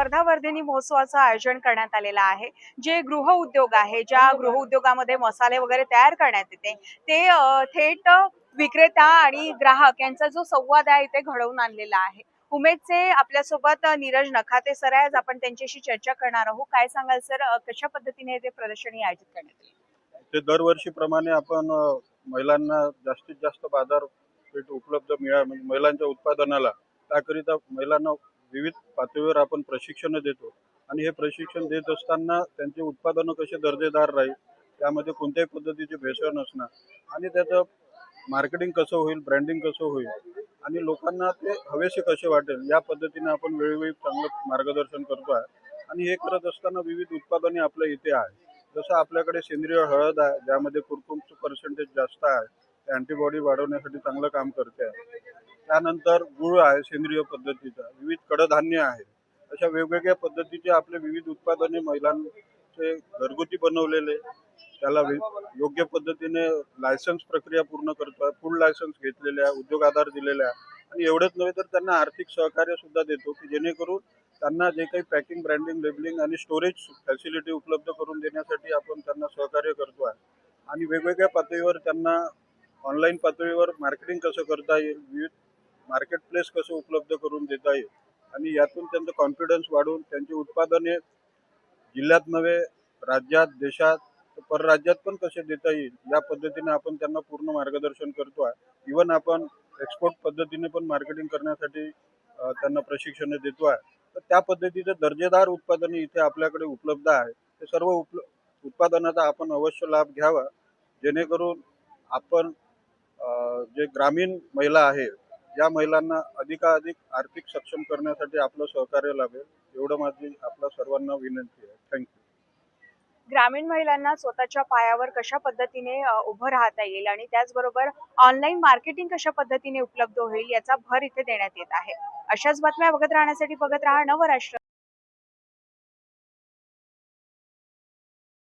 वर्धा वर्धिनी महोत्सवाचं आयोजन करण्यात आलेलं आहे. जे गृह उद्योग आहे ज्या गृह उद्योगामध्ये मसाले वगैरे तयार करण्यात येते ते थेट विक्रेता आणि ग्राहक यांचा जो संवाद आहे इथे घडवून आणलेला आहे. उमेदचे आपल्यासोबत नीरज नखाते सर आहे आज आपण त्यांच्याशी चर्चा करणार आहोत. काय सांगाल सर? कशा पद्धतीने ते प्रदर्शनी आयोजित करण्यात आले? ते दरवर्षीप्रमाणे आपण महिलांना जास्तीत जास्त बाजारपेठ उपलब्ध मिळा म्हणजे महिलांच्या उत्पादनाला त्याकरिता महिलांना विविध पातळीवर आपण प्रशिक्षण देतो. आणि हे प्रशिक्षण देत असताना त्यांचे उत्पादनं कसे दर्जेदार राहील त्यामध्ये कोणत्याही पद्धतीचे भेसळ नसणार. आणि त्याचं मार्केटिंग कसं होईल ब्रँडिंग कसं होईल आणि लोकांना ते हवेसे कसे वाटेल या पद्धतीने आपण वेळोवेळी चांगलं मार्गदर्शन करतो आहे. आणि हे करत असताना विविध उत्पादने आपल्या इथे आहे जसं आपल्याकडे सेंद्रिय हळद आहे ज्यामध्ये कुरकुमचं पर्सेंटेज जास्त आहे ते अँटीबॉडी वाढवण्यासाठी चांगलं काम करते आहे. त्यानंतर गुळ आहे सेंद्रिय पद्धतीचा विविध कडधान्य आहे. अशा वेगवेगळ्या पद्धतीचे आपले विविध उत्पादने महिलांचे घरगुती बनवलेले त्याला वि- योग्य पद्धतीने लायसन्स प्रक्रिया पूर्ण करतो आहे फुल लायसन्स घेतलेल्या आहे उद्योग आधार दिलेल्या. आहे आणि एवढंच नव्हे तर त्यांना आर्थिक सहकार्य सुद्धा देतो की जेणेकरून त्यांना जे काही पॅकिंग ब्रँडिंग लेबलिंग आणि स्टोरेज फॅसिलिटी उपलब्ध करून देण्यासाठी आपण त्यांना सहकार्य करतो आहे. आणि वेगवेगळ्या पातळीवर त्यांना ऑनलाईन पातळीवर मार्केटिंग कसं करता येईल विविध मार्केट प्लेस कसं उपलब्ध करून देता येईल? आणि यातून त्यांचं कॉन्फिडन्स वाढवून त्यांची उत्पादने जिल्ह्यात नव्हे राज्यात देशात परराज्यात पण कसे देता येईल या पद्धतीने आपण त्यांना पूर्ण मार्गदर्शन करतो आहे. इवन आपण एक्सपोर्ट पद्धतीने पण मार्केटिंग करण्यासाठी त्यांना प्रशिक्षण देतो आहे. तर त्या पद्धतीचे दर्जेदार उत्पादने इथे आपल्याकडे उपलब्ध आहे ते सर्व उपल उत्पादनाचा आपण अवश्य लाभ घ्यावा. जेणेकरून आपण जे ग्रामीण महिला आहे या महिलांना अधिकाधिक आर्थिक सक्षम करण्यासाठी आपलं सहकार्य लाभेल एवढं माझी आपल्या सर्वांना विनंती आहे. थँक्यू ग्रामीण महिलांना स्वतःच्या पायावर कशा पद्धतीने उभं राहता येईल आणि त्याचबरोबर ऑनलाईन मार्केटिंग कशा पद्धतीने उपलब्ध होईल याचा भर इथे देण्यात येत आहे. अशाच बातम्या बघत राहण्यासाठी बघत राहा नवराष्ट्र.